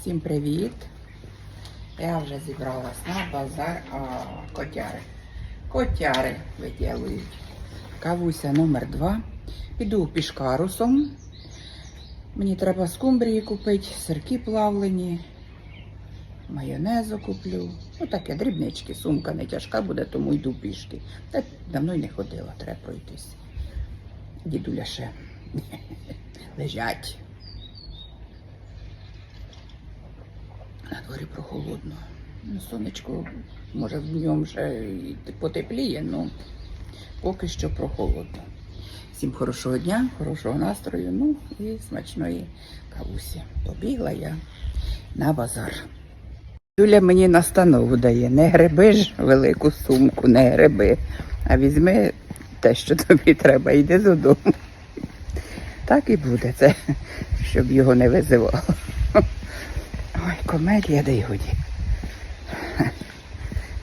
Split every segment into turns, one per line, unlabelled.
Всім привіт! Я вже зібралась на базар а, котяри. Котяри виділують. Кавуся номер 2 Піду пішкарусом. Мені треба скумбрії купити, сирки плавлені, майонезу куплю. Ну таке, дрібнички, сумка не тяжка буде, тому йду пішки. Та давно й не ходила, треба пройтись. Дідуля ще лежать. На дворі прохолодно. Ну, сонечко, може, в ньому вже потепліє, але поки що прохолодно. Всім хорошого дня, хорошого настрою, ну і смачної кавусі. Побігла я на базар. Юля мені настанову дає, не греби ж велику сумку, не греби, а візьми те, що тобі треба, йди додому. Так і буде це, щоб його не визивало. Ой, комедія, де й годі.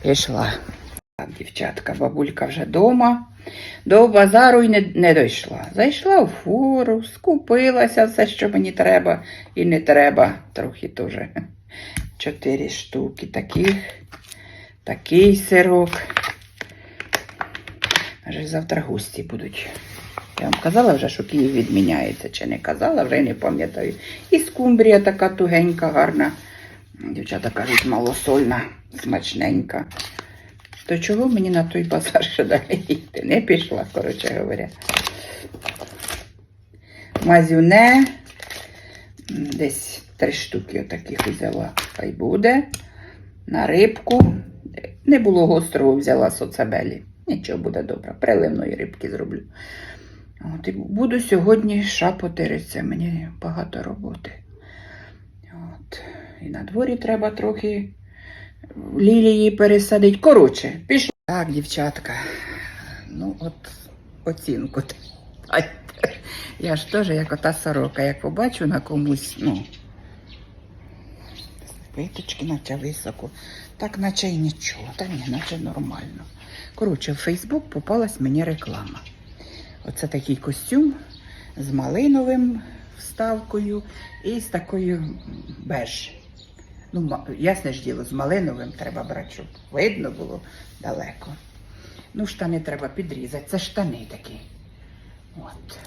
Пішла. Дівчатка, бабулька вже вдома. До базару й не, не дійшла. Зайшла в фуру, скупилася все, що мені треба і не треба. Трохи теж. Чотири штуки таких. Такий сирок. Аже завтра гості будуть. Я вам казала вже, що Київ відміняється, чи не казала, вже не пам'ятаю. І скумбрія така тугенька, гарна. Дівчата кажуть, малосольна, смачненька. То чого мені на той базар ще далі йти? Не пішла, коротше говоря. Мазюне. Десь три штуки отаких взяла. Хай буде. На рибку. Не було гострого, взяла соцебелі. Нічого буде добре. Приливної рибки зроблю. От, і буду сьогодні шапотиритися. Мені багато роботи. От. І на дворі треба трохи лілії пересадити. Коротше, пішла. Так, дівчатка. Ну, от оцінку. Я ж теж як ота сорока, як побачу на комусь, ну. Виточки, наче високо. Так, наче й нічого. Та ні, наче нормально. Коротше, в Фейсбук попалась мені реклама. Оце такий костюм з малиновим вставкою і з такою беж. Ну, ясне ж діло, з малиновим треба брати, щоб видно було далеко. Ну, штани треба підрізати. Це штани такі. От.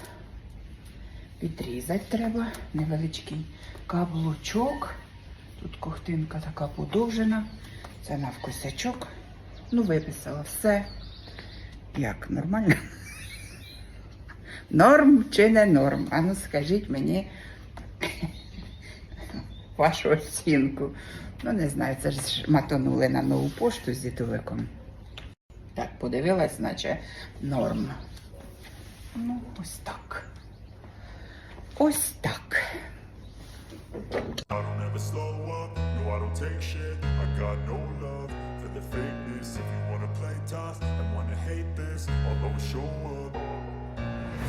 Підрізати треба невеличкий каблучок. Тут ковтинка така подовжена. Це навкосячок. Ну, виписала все. Як, нормально? Норм чи не норм? А ну скажіть мені вашу оцінку. Ну, не знаю, це ж матонули на нову пошту з дітовиком. Так, подивилась, наче норм. Ну, ось так. Ось так.
I'll always show up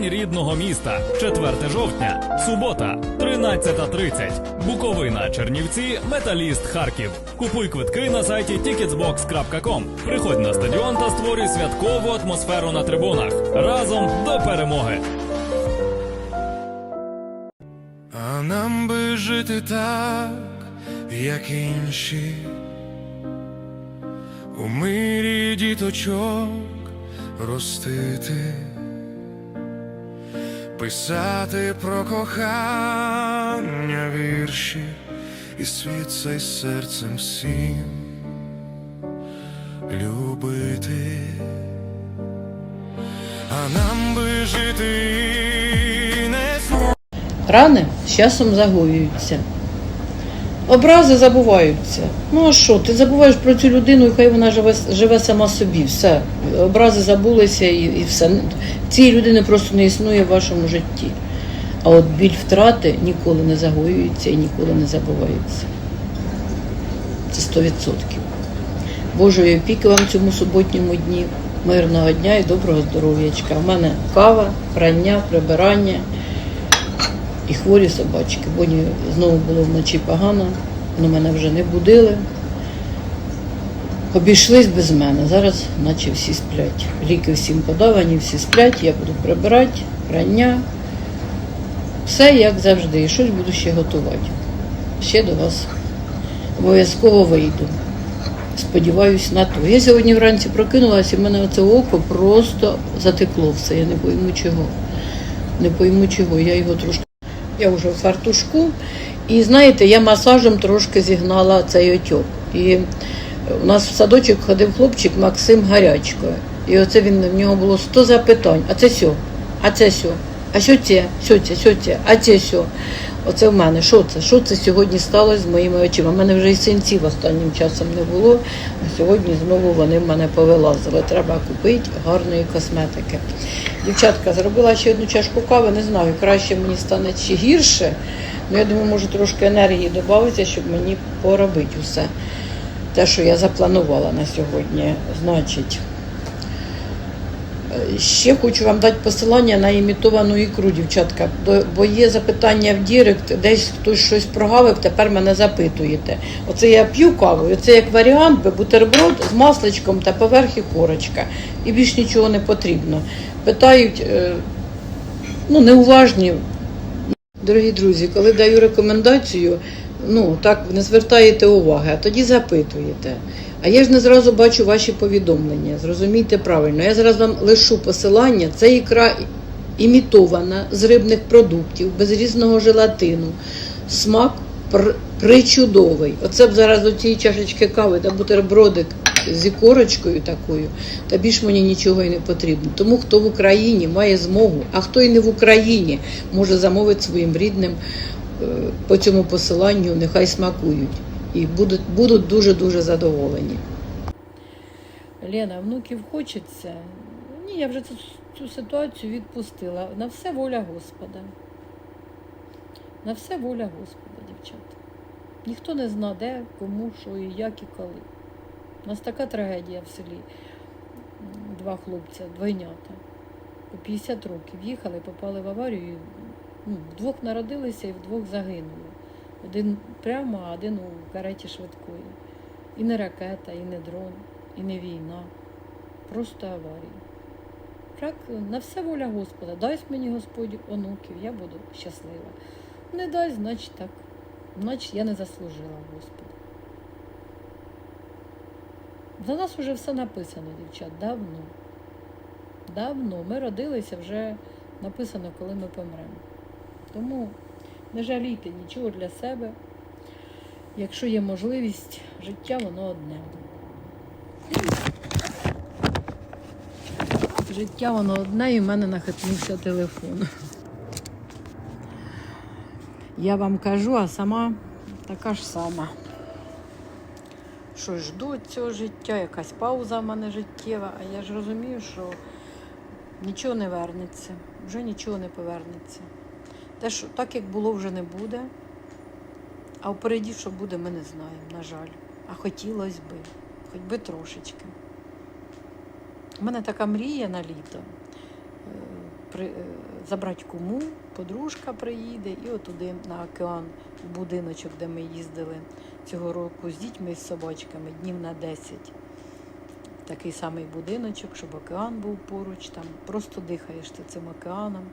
день рідного міста. 4 жовтня, субота, 13.30. Буковина, Чернівці, Металіст, Харків. Купуй квитки на сайті ticketsbox.com. Приходь на стадіон та створюй святкову атмосферу на трибунах. Разом до перемоги.
А нам би жити так, як інші, у мирі діточок ростити, писати про кохання вірші і світ цей серцем всім любити. А нам би жити не
Рани з часом загоюються. Образи забуваються. Ну а що? Ти забуваєш про цю людину, і хай вона живе, живе сама собі. Все. Образи забулися і, і все. Цієї людини просто не існує в вашому житті. А от біль втрати ніколи не загоюється і ніколи не забувається. Це 100%. Божої опіки вам цьому суботньому дні, мирного дня і доброго здоров'ячка. У мене кава, прання, прибирання і хворі собачки. Боні знову було вночі погано, але мене вже не будили. Обійшлись без мене. Зараз наче всі сплять. Ліки всім подавані, всі сплять, я буду прибирати, прання. Все як завжди. І щось буду ще готувати. Ще до вас обов'язково вийду. Сподіваюсь на то. Я сьогодні вранці прокинулася, і в мене оце око просто затекло все. Я не пойму чого. Не пойму чого. Я його трошки. Я вже в фартушку. І знаєте, я масажем трошки зігнала цей отьок. І у нас в садочок ходив хлопчик Максим Гарячко. І оце він в нього було 100 запитань. А це сьо? А це сьо? А що це? Що це? Що це? А це сьо? Оце в мене. Що це? Що це сьогодні сталося з моїми очима? У мене вже і синців останнім часом не було. А сьогодні знову вони в мене повилазили. Треба купити гарної косметики. Дівчатка, зробила ще одну чашку кави, не знаю, краще мені стане чи гірше. Ну, я думаю, може трошки енергії додатися, щоб мені поробити усе. Те, що я запланувала на сьогодні. Значить, ще хочу вам дати посилання на імітовану ікру, дівчатка. Бо є запитання в Дірект, десь хтось щось прогавив, тепер мене запитуєте. Оце я п'ю каву, це як варіант, бутерброд з масличком та поверхі корочка. І більш нічого не потрібно. Питають, е, ну, неуважні. Дорогі друзі, коли даю рекомендацію, ну так не звертаєте уваги, а тоді запитуєте. А я ж не зразу бачу ваші повідомлення. Зрозумійте правильно. Я зараз вам лишу посилання. Це ікра імітована з рибних продуктів, без різного желатину. Смак пр- причудовий. Оце б зараз до цієї чашечки кави та бутербродик з ікорочкою такою, та більш мені нічого і не потрібно. Тому хто в Україні має змогу, а хто і не в Україні, може замовити своїм рідним по цьому посиланню, нехай смакують. І будуть, будуть дуже-дуже задоволені. Лена, внуків хочеться. Ні, я вже цю, цю ситуацію відпустила. На все воля Господа. На все воля Господа, дівчата. Ніхто не зна, де, кому, що і як і коли. У нас така трагедія в селі. Два хлопця, двойнята. По 50 років їхали, попали в аварію. Ну, вдвох народилися і вдвох загинули. Один прямо, а один у кареті швидкої. І не ракета, і не дрон, і не війна. Просто аварія. Так, на все воля Господа. Дасть мені Господь онуків, я буду щаслива. Не дасть, значить так. Значить, я не заслужила Господа. За нас вже все написано, дівчат, давно. Давно. Ми родилися вже написано, коли ми помремо. Тому не жалійте нічого для себе. Якщо є можливість, життя воно одне. Життя воно одне і в мене нахитнувся телефон. Я вам кажу, а сама така ж сама. Що жду цього життя, якась пауза в мене життєва, а я ж розумію, що нічого не вернеться, вже нічого не повернеться. Те, що так як було, вже не буде. А впереді, що буде, ми не знаємо, на жаль. А хотілося би, хоч би трошечки. У мене така мрія на літо. Е, При, е, забрати куму, подружка приїде і отуди на океан, в будиночок, де ми їздили цього року з дітьми і з собачками днів на 10. Такий самий будиночок, щоб океан був поруч, там просто дихаєш ти цим океаном.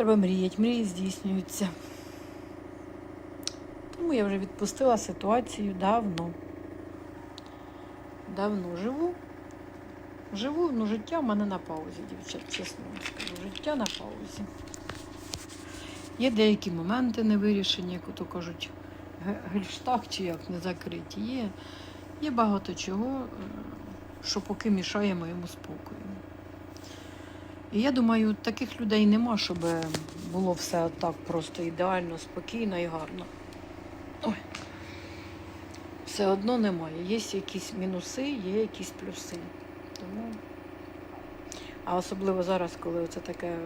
Треба мріяти, мрії здійснюються. Тому я вже відпустила ситуацію давно. Давно живу. Живу, ну життя в мене на паузі, дівчат, чесно вам скажу. Життя на паузі. Є деякі моменти не вирішені, як ото кажуть, гельштаг чи як не закриті. Є, є багато чого, е, що поки мішає моєму спокою. І я думаю, таких людей нема, щоб було все так просто ідеально, спокійно і гарно. Ой. Все одно немає. Є якісь мінуси, є якісь плюси. Тому... А особливо зараз, коли це таке е,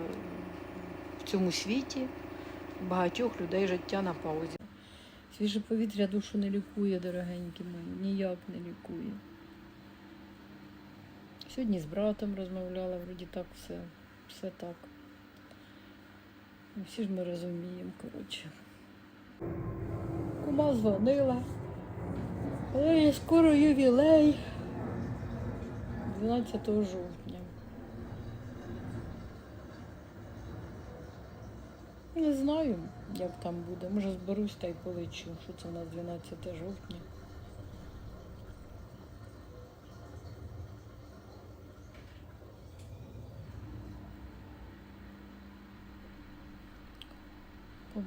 в цьому світі, багатьох людей життя на паузі. Свіже повітря душу не лікує, дорогенькі мої, ніяк не лікує. Сьогодні з братом розмовляла, вроді так все, все так. Ну, Всі ж ми розуміємо, коротше. Кума дзвонила. Ой, скоро ювілей. 12 жовтня. Не знаю, як там буде. Може зберусь та й полечу, що це у нас 12 жовтня.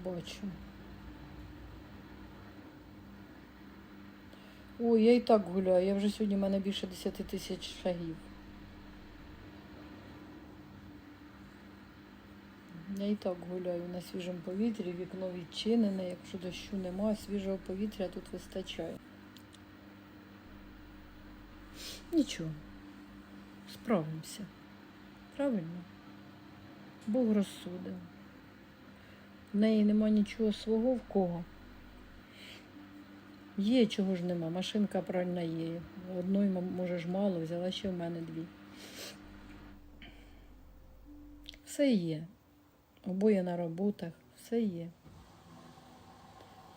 Побачу. Ой, я і так гуляю. Я вже сьогодні в мене більше 10 тисяч шагів. Я і так гуляю на свіжому повітрі, вікно відчинене, якщо дощу немає, свіжого повітря тут вистачає. Нічого, справимося. Правильно? Бог розсудив. В неї нема нічого свого в кого. Є, чого ж нема. Машинка пральна є. Одної, може ж мало, взяла ще в мене дві. Все є. Обоє на роботах, все є.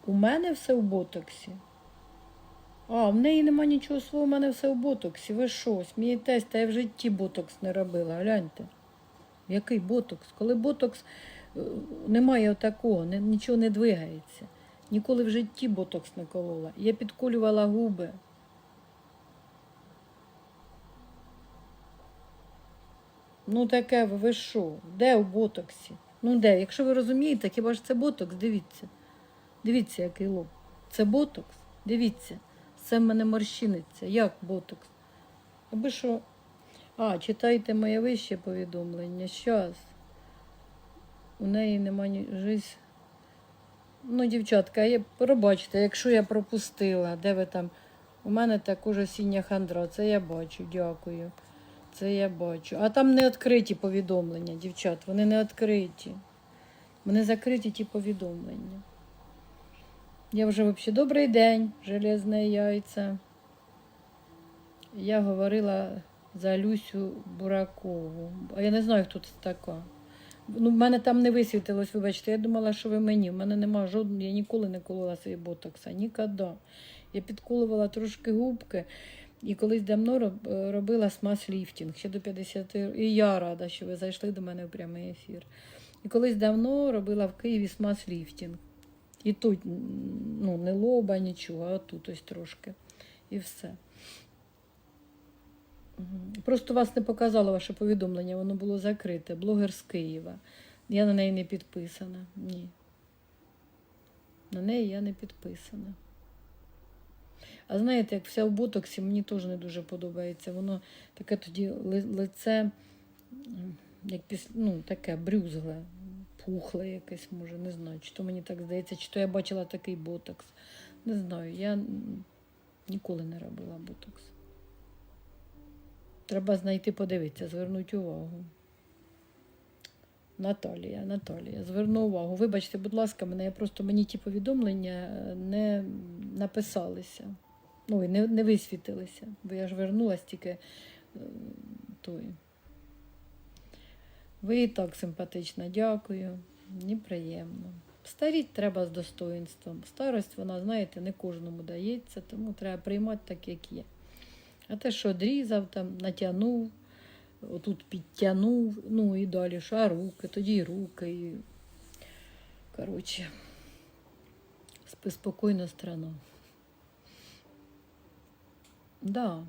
У мене все в ботоксі. А, в неї нема нічого свого, у мене все в ботоксі. Ви що, смієтесь, та я в житті ботокс не робила. Гляньте. Який ботокс? Коли ботокс немає такого, нічого не двигається. Ніколи в житті ботокс не колола. Я підколювала губи. Ну таке ви, що? Де у ботоксі? Ну де? Якщо ви розумієте, хіба ж це ботокс? Дивіться. Дивіться, який лоб. Це ботокс? Дивіться. Це в мене морщиниться. Як ботокс? Аби що. А, читайте моє вище повідомлення. Щас. У неї нема ні жизнь. Ну, дівчатка, я, пробачте, якщо я пропустила, де ви там. У мене також осіння хандра, це я бачу, дякую. Це я бачу. А там не відкриті повідомлення, дівчат, вони не відкриті. Вони закриті ті повідомлення. Я вже взагалі добрий день, железне яйця. Я говорила за Люсю Буракову. А я не знаю, хто це така. Ну, в мене там не висвітилось, вибачте. Я думала, що ви мені. В мене нема жодного, я ніколи не колола свої ботокса. Ніколи. Я підколувала трошки губки. І колись давно робила смаз-ліфтінг, ще до 50 І я рада, що ви зайшли до мене в прямий ефір. І колись давно робила в Києві смаз-ліфтінг. І тут ну, не лоба, нічого, а тут ось трошки. І все. Просто вас не показало ваше повідомлення, воно було закрите. Блогер з Києва. Я на неї не підписана. Ні. На неї я не підписана. А знаєте, як вся в ботоксі, мені теж не дуже подобається. Воно таке тоді лице, як піс... ну, таке брюзгле, пухле якесь, може, не знаю, чи то мені так здається, чи то я бачила такий ботокс. Не знаю, я ніколи не робила ботокс. Треба знайти, подивитися, звернути увагу. Наталія, Наталія, зверну увагу. Вибачте, будь ласка, мене просто мені ті повідомлення е, не написалися. Ну і не, не висвітилися. Бо я ж вернулась тільки е, той. Ви і так симпатична, дякую. Мені приємно. Старіть треба з достоїнством. Старость, вона, знаєте, не кожному дається, тому треба приймати так, як є. А те, що одрізав, там, натягнув, отут підтягнув, ну і далі, що а руки, тоді руки. І... Коротше, спи спокійно страна. Да.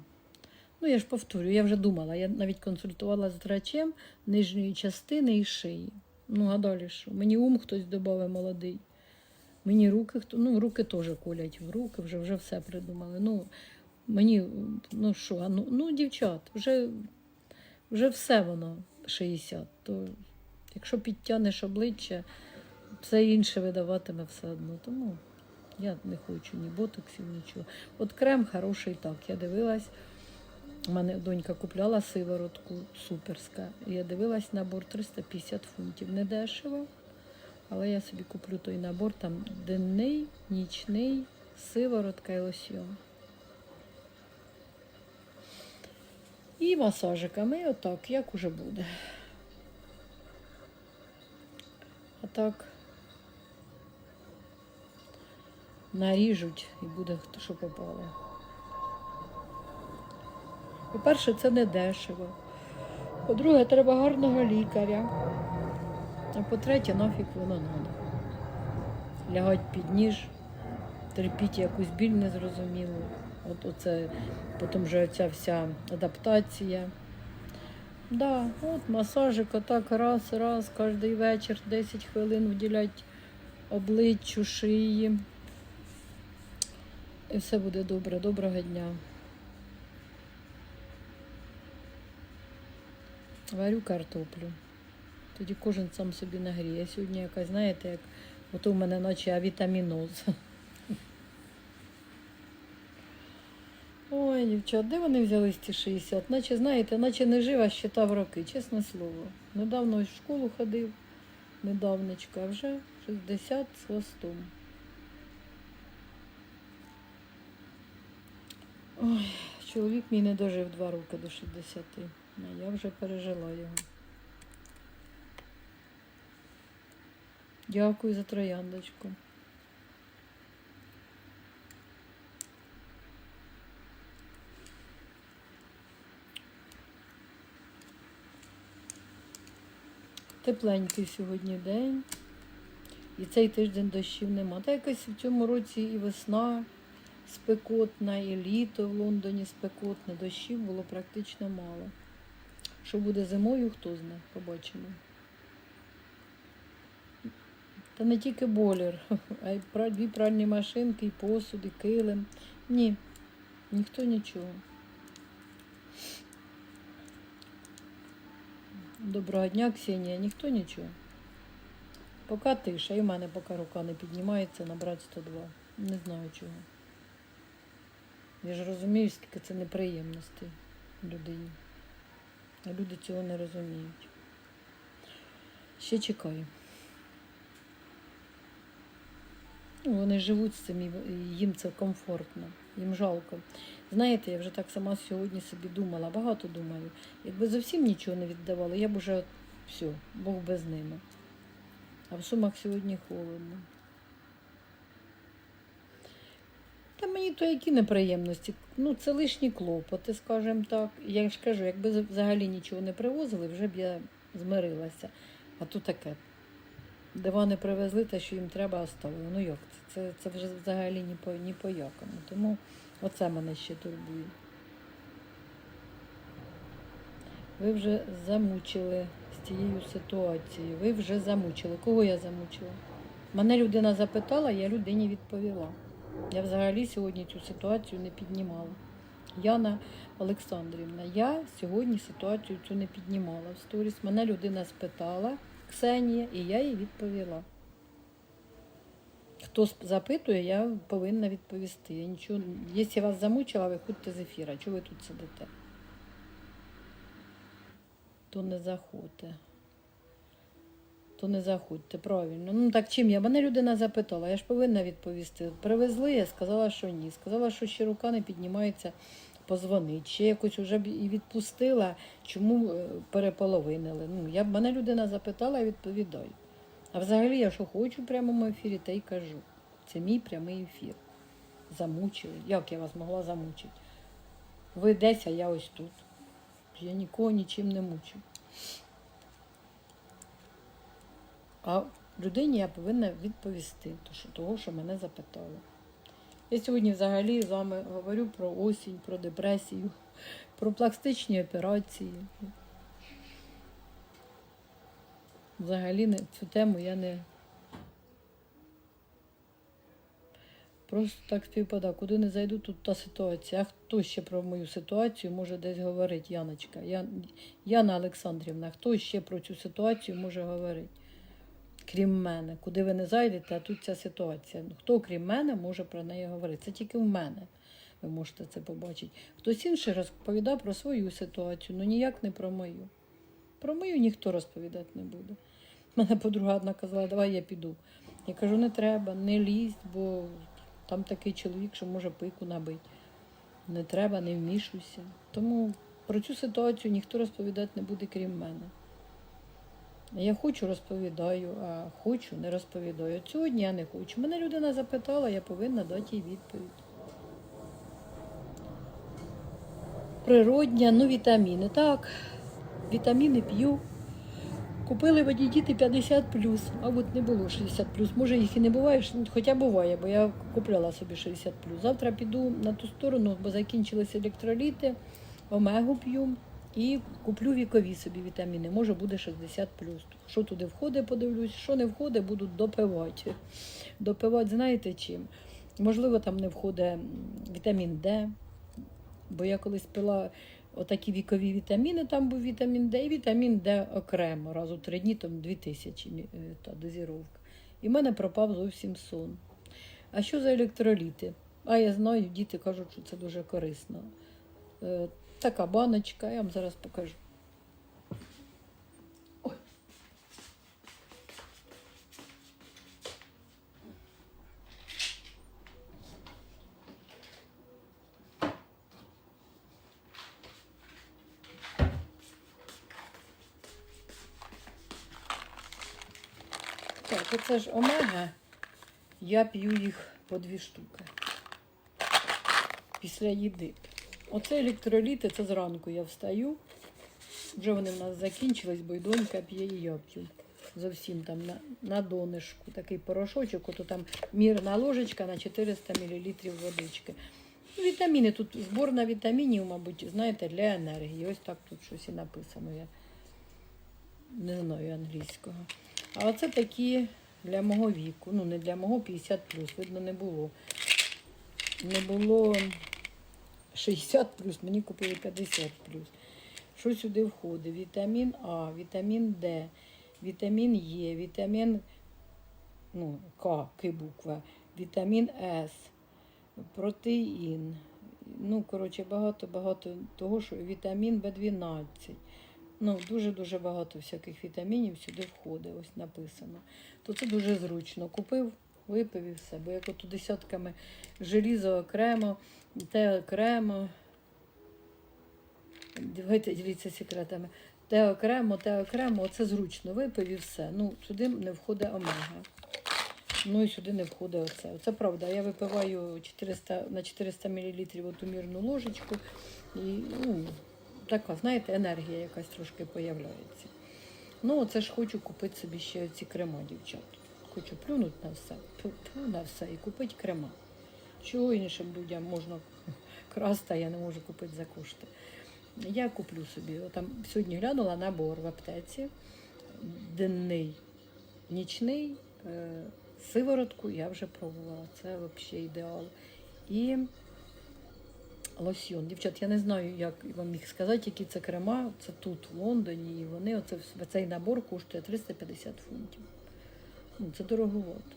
Ну, я ж повторюю, я вже думала, я навіть консультувала з врачем нижньої частини і шиї. Ну, а далі що? Мені ум хтось додав молодий. Мені руки, ну, руки теж колять в руки, вже, вже все придумали. Ну, мені, ну що, ну, ну, дівчат, вже, вже все воно 60. То якщо підтягнеш обличчя, все інше видаватиме все одно. Тому я не хочу ні ботоксів, нічого. От крем хороший так. Я дивилась. У мене донька купляла сиворотку суперська. Я дивилась набор 350 фунтів. Не дешево. Але я собі куплю той набор, там денний, нічний, сиворотка і лосьйон. І масажиками, отак, як уже буде. А так наріжуть і буде хто що попало. По-перше, це не дешево. По-друге, треба гарного лікаря. А по-третє, нафіг воно треба. Лягать під ніж, терпіть якусь біль незрозумілу. От оце, потім вже ця вся адаптація. Да, от масажик, отак раз, раз, кожен вечір 10 хвилин вділять обличчю, шиї. І все буде добре. Доброго дня. Варю картоплю. Тоді кожен сам собі нагріє. Сьогодні якась, знаєте, як ото в мене наче авітаміноз. Ой, дівчат, де вони взялись ті 60? Наче, знаєте, наче не жив, а щитав роки, чесне слово. Недавно в школу ходив, недавнечко, а вже 60 з хвостом. Ой, чоловік мій не дожив два роки до 60. А я вже пережила його. Дякую за трояндочку. Тепленький сьогодні день. І цей тиждень дощів нема. Та якось в цьому році і весна спекотна, і літо в Лондоні спекотне. Дощів було практично мало. Що буде зимою, хто знає, побачимо. Та не тільки болір, а й дві пральні машинки, і посуд, і килим. Ні, ніхто нічого. Доброго дня, Ксенія, ніхто нічого. Поки тиша, і в мене поки рука не піднімається набрати 102. Не знаю чого. Я ж розумію, скільки це неприємностей людині. А люди цього не розуміють. Ще чекаю. Ну, Вони живуть з цим, і їм це комфортно, їм жалко. Знаєте, я вже так сама сьогодні собі думала, багато думаю. Якби зовсім нічого не віддавали, я б уже все, Бог без ними. А в сумах сьогодні холодно. Та мені то які неприємності. Ну, це лишні клопоти, скажімо так. Я ж кажу, якби взагалі нічого не привозили, вже б я змирилася. А то таке. Дивани привезли те, що їм треба, оставили. Ну як це? Це, це вже взагалі ні по, ні по якому. Тому оце мене ще турбує. Ви вже замучили з цією ситуацією. Ви вже замучили. Кого я замучила? Мене людина запитала, я людині відповіла. Я взагалі сьогодні цю ситуацію не піднімала. Яна Олександрівна, я сьогодні ситуацію цю не піднімала в сторіс. Мене людина спитала, Ксенія, і я їй відповіла. Хто запитує, я повинна відповісти. Я нічого... Якщо вас замучила, виходьте з ефіра. Чого ви тут сидите? То не заходьте. То не заходьте, правильно. Ну так чим я? Мене людина запитала, я ж повинна відповісти. Привезли, я сказала, що ні. Сказала, що ще рука не піднімається позвонити, ще якось вже б і відпустила, чому е, переполовинили. Ну, я мене людина запитала, я відповідаю. А взагалі я що хочу в прямому ефірі, та й кажу. Це мій прямий ефір. Замучили. Як я вас могла замучити? Ви десь, а я ось тут. Я нікого нічим не мучу. А людині я повинна відповісти, то того, що мене запитали. Я сьогодні взагалі з вами говорю про осінь, про депресію, про пластичні операції. Взагалі не, цю тему я не. Просто так співпадає. Куди не зайду, тут та ситуація. А хто ще про мою ситуацію може десь говорити, Яночка? Я, Яна Олександрівна, хто ще про цю ситуацію може говорити? Крім мене, куди ви не зайдете, а тут ця ситуація. Хто крім мене може про неї говорити? Це тільки в мене. Ви можете це побачити. Хтось інший розповідав про свою ситуацію, ну ніяк не про мою. Про мою ніхто розповідати не буде. Мене подруга одна казала, давай я піду. Я кажу, не треба, не лізь, бо там такий чоловік, що може пику набити. Не треба, не вмішуйся. Тому про цю ситуацію ніхто розповідати не буде, крім мене. Я хочу, розповідаю, а хочу, не розповідаю. От Сьогодні я не хочу. Мене людина запитала, я повинна дати їй відповідь. Природня, ну вітаміни. Так, вітаміни п'ю. Купили воді діти 50 а от не було 60 Може їх і не буває, хоча буває, бо я купляла собі 60 Завтра піду на ту сторону, бо закінчилися електроліти, омегу п'ю і куплю вікові собі вітаміни. Може буде 60 Що туди входить, подивлюсь, що не входить, буду допивати. Допивати, знаєте чим? Можливо, там не входить вітамін Д, Бо я колись пила отакі вікові вітаміни, там був вітамін Д і вітамін Д окремо, раз у три дні, там 2000 е, та дозіровка. І в мене пропав зовсім сон. А що за електроліти? А я знаю, діти кажуть, що це дуже корисно. Е, така баночка, я вам зараз покажу. Ой. Оце ж омега. Я п'ю їх по дві штуки після їди. Оце електроліти, це зранку я встаю. Вже вони в нас закінчились, бо й донька п'є і я п'ю. Зовсім там на, на донишку. Такий порошочок, ото там мірна ложечка на 400 мл водички. Вітаміни, тут зборна вітамінів, мабуть, знаєте, для енергії. Ось так тут щось і написано. Я не знаю англійського. А оце такі для мого віку. Ну, не для мого 50 видно, не було. Не було 60 мені купили 50 Що сюди входить? Вітамін А, вітамін Д, вітамін Е, вітамін ну, К, К буква, вітамін С, протеїн. Ну, коротше, багато-багато того, що вітамін В12. Ну, дуже-дуже багато всяких вітамінів сюди входить, ось написано. То це дуже зручно. Купив, випив і все. Бо як от десятками желізо окремо, те окремо. Давайте діліться секретами. Те окремо, те окремо, оце зручно. Випив і все. Ну, сюди не входить омега. Ну і сюди не входить оце. Оце правда. Я випиваю 400, на 400 мл оту мірну ложечку. І, ну, така, знаєте, енергія якась трошки появляється. Ну, оце ж хочу купити собі ще ці крема, дівчат. Хочу плюнути на все, плю на все і купити крема. Чого іншим людям можна красти, а я не можу купити за кошти. Я куплю собі. Там сьогодні глянула набор в аптеці. Денний, нічний, е, сиворотку я вже пробувала. Це взагалі ідеал. І лосьйон. Дівчат, я не знаю, як вам їх сказати, які це крема. Це тут, в Лондоні, і вони оце, цей набор коштує 350 фунтів. Ну, це дороговато.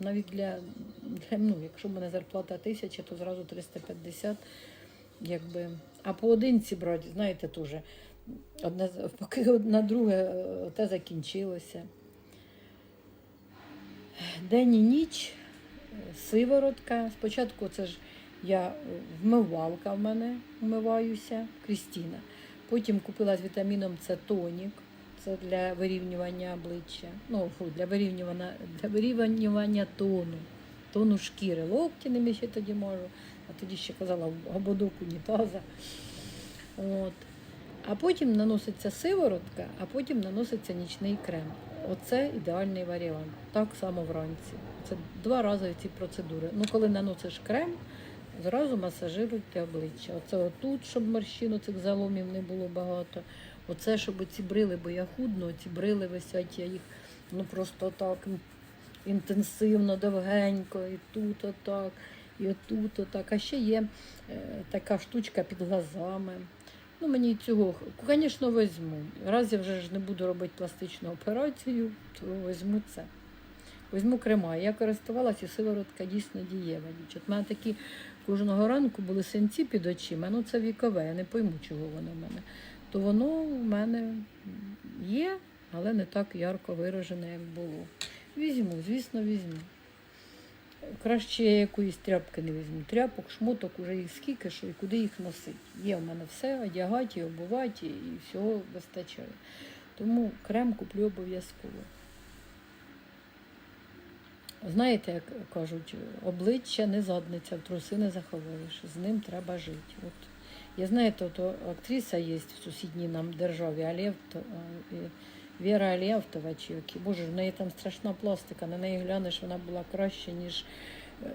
Навіть для, для ну, якщо в мене зарплата тисяча, то зразу 350. Якби. А поодинці брати, знаєте, теж. Одне, поки одна друге е, те закінчилося. День і ніч, е, сиворотка. Спочатку це ж Я е, вмивалка в мене вмиваюся, Крістіна. Потім купила з вітаміном С тонік. Це для вирівнювання обличчя. Ну, фу, для вирівнювання, для вирівнювання тону. Тону шкіри. Локті не ще тоді можу, а тоді ще казала в ободок унітаза. От. А потім наноситься сиворотка, а потім наноситься нічний крем. Оце ідеальний варіант. Так само вранці. Це два рази ці процедури. Ну, коли наносиш крем, зразу масажируйте обличчя. Оце отут, щоб морщин, цих заломів не було багато. Оце, щоб ці брили, бо я худно, ці брили висять, я їх ну просто так інтенсивно, довгенько, і тут отак, і отут отак. А ще є е, така штучка під глазами. Ну, мені цього, звісно, візьму. Раз я вже ж не буду робити пластичну операцію, то візьму це. Візьму крема. Я користувалася, і сиворотка дійсно дієва. У мене такі кожного ранку були синці під очима, ну це вікове, я не пойму, чого воно в мене. То воно в мене є, але не так ярко виражене, як було. Візьму, звісно, візьму. Краще я якоїсь тряпки не візьму. Тряпок, шмоток уже їх скільки, що і куди їх носити. Є в мене все, одягати, обувати, і всього вистачає. Тому крем куплю обов'язково. Знаєте, як кажуть, обличчя не задниця, в труси не заховаєш, з ним треба жити. От. Я знаєте, то актриса є в сусідній нам державі, Алєвто, е, Віра Алєвтова, чи. Боже, в неї там страшна пластика, на неї глянеш, вона була краще, ніж е,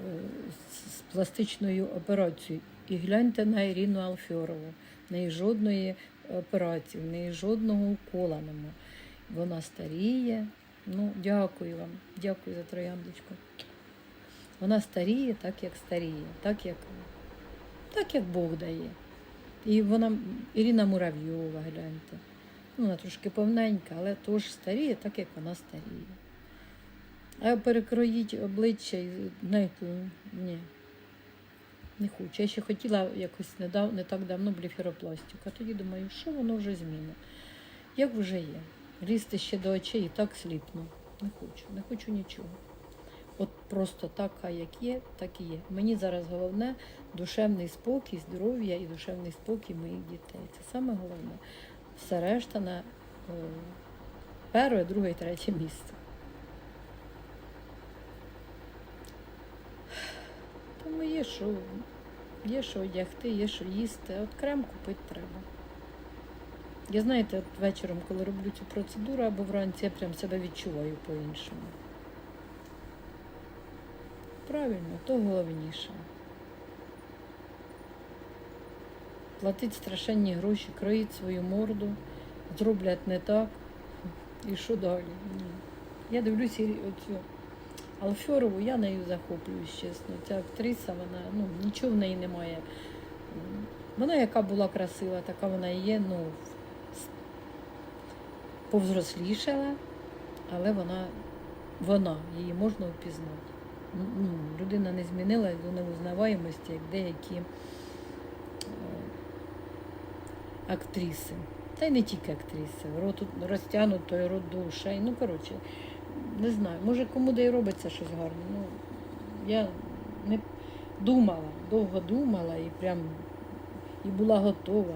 з пластичною операцією. І гляньте на Ірину Алфьорову. В неї жодної операції, в неї жодного укола нема. Вона старіє. Ну, дякую вам, дякую за трояндочку. Вона старіє так, як старіє, так, як, так, як Бог дає. І вона, Ірина Муравйова, гляньте. Ну, вона трошки повненька, але теж старіє, так як вона старіє. А перекроїть обличчя, і, знаєте, ні, не хочу. Я ще хотіла якось не, дав, не так давно блефіропластику, а тоді думаю, що воно вже зміни. Як вже є. Лізти ще до очей і так сліпну. Не хочу, не хочу нічого. От просто така, як є, так і є. Мені зараз головне душевний спокій, здоров'я і душевний спокій моїх дітей. Це саме головне. Все решта на е, перше, друге і третє місце. Тому є що, є що одягти, є що їсти. От крем купити треба. Я знаєте, от вечором, коли роблю цю процедуру або вранці, я прям себе відчуваю по-іншому. Правильно, то головніше. Платить страшенні гроші, кроїть свою морду, зроблять не так. І що далі? Ні. Я дивлюся оцю Алфьорову, я нею захоплююсь, чесно. Ця актриса, вона, ну, нічого в неї немає. Вона яка була красива, така вона і є, ну, повзрослішала, але вона, вона, її можна впізнати. Ну, людина не змінилась до невизнаваємості, як деякі е, актриси. Та й не тільки актриси, рот розтягнутий, рот до. Ну, коротше, не знаю, може кому де й робиться щось гарне. Ну, я не думала, довго думала і прям і була готова.